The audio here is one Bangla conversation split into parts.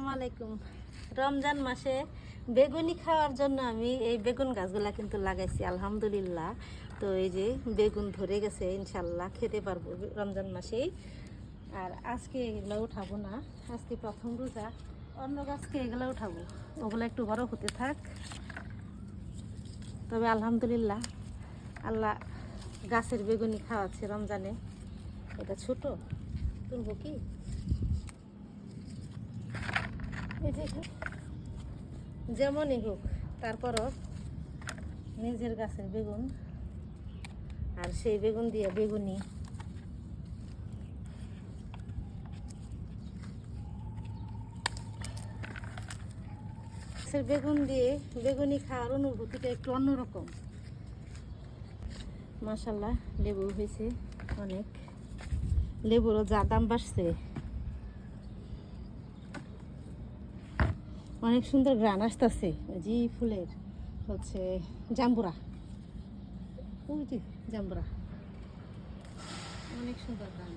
আসসালামু আলাইকুম। রমজান মাসে বেগুনি খাওয়ার জন্য আমি এই বেগুন গাছগুলা কিন্তু লাগাইছি, আলহামদুলিল্লাহ। তো এই যে বেগুন ধরে গেছে ইনশাল্লাহ খেতে পারব রমজান মাসেই। আর আজকে এগুলো উঠাবো না, আজকে প্রথম রোজা, অন্য গাছকে এগুলো উঠাবো। ওগুলো একটু বড় হতে থাক। তবে আলহামদুলিল্লাহ, আল্লাহ গাছের বেগুনি খাওয়াচ্ছে রমজানে। এটা ছোট, তুলবো কি এই যে এখানে। যেমনই হোক, তারপরও নিজের গাছের বেগুন আর সেই বেগুন দিয়ে বেগুনি। গাছের বেগুন দিয়ে বেগুনি খাওয়ার অনুভূতিটা একটু অন্যরকম। মাসাল্লাহ লেবু হয়েছে অনেক। লেবুরও যা দাম বাড়ছে। অনেক সুন্দর গ্রান আসতেছে। জি ফুলের হচ্ছে জাম্বুরা। ওই যে জাম্বুরা। অনেক সুন্দর গ্রান।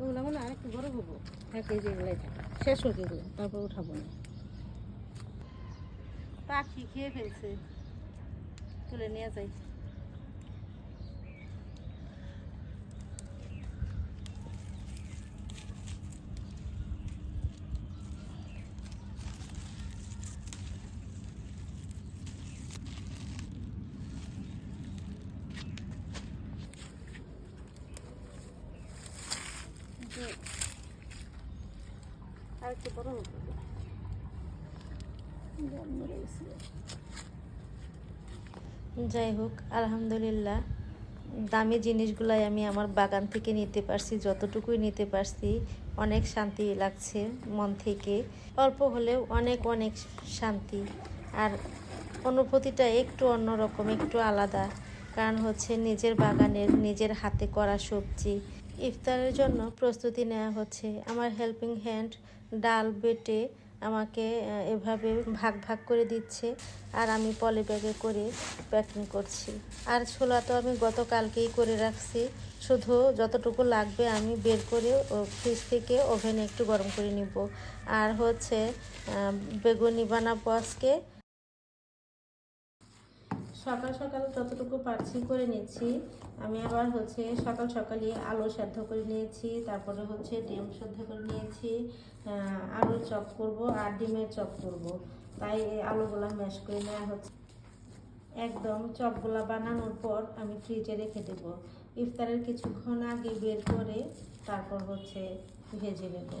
ওগুলো মানে আরেকটু বড় হব। এক কেজি থাকে শেষ হোক এগুলো, তারপর উঠাবো না। পাখি খেয়ে ফেলছে। তুলে নিয়ে যাই। বড় রয়েছে। যাই হোক, আলহামদুলিল্লাহ, দামি জিনিসগুলাই আমি আমার বাগান থেকে নিতে পারছি, যতটুকুই নিতে পারছি, অনেক শান্তি লাগছে মন থেকে। অল্প হলেও অনেক অনেক শান্তি। আর অনুভূতিটা একটু অন্যরকম, একটু আলাদা। কারণ হচ্ছে নিজের বাগানের, নিজের হাতে করা সবজি ইফতারের জন্য প্রস্তুতি নেওয়া হচ্ছে। আমার হেল্পিং হ্যান্ড ডাল বেটে আমাকে এভাবে ভাগ ভাগ করে দিচ্ছে আর আমি পলি ব্যাগে করে প্যাকিং করছি। আর ছোলা তো আমি গতকালকেই করে রাখছি। শুধু যতটুকু লাগবে আমি বের করে ফ্রিজ থেকে ওভেনে একটু গরম করে নিব। আর হচ্ছে বেগুনি বানাবো আজকে। সকাল সকাল যতটুকু পারছি করে নিচ্ছি। আমি আবার হচ্ছে সকাল সকালই আলু সেদ্ধ করে নিয়েছি, তারপরে হচ্ছে ডিম সেদ্ধ করে নিয়েছি আলুর চপ করব আর ডিমের চপ করব। তাই এই আলুগুলা ম্যাশ করে নেওয়া হচ্ছে। একদম চপগুলা বানানোর পর আমি ফ্রিজে রেখে দেবো। ইফতারের কিছুক্ষণ আগে বের করে তারপর হচ্ছে ভেজে নেব।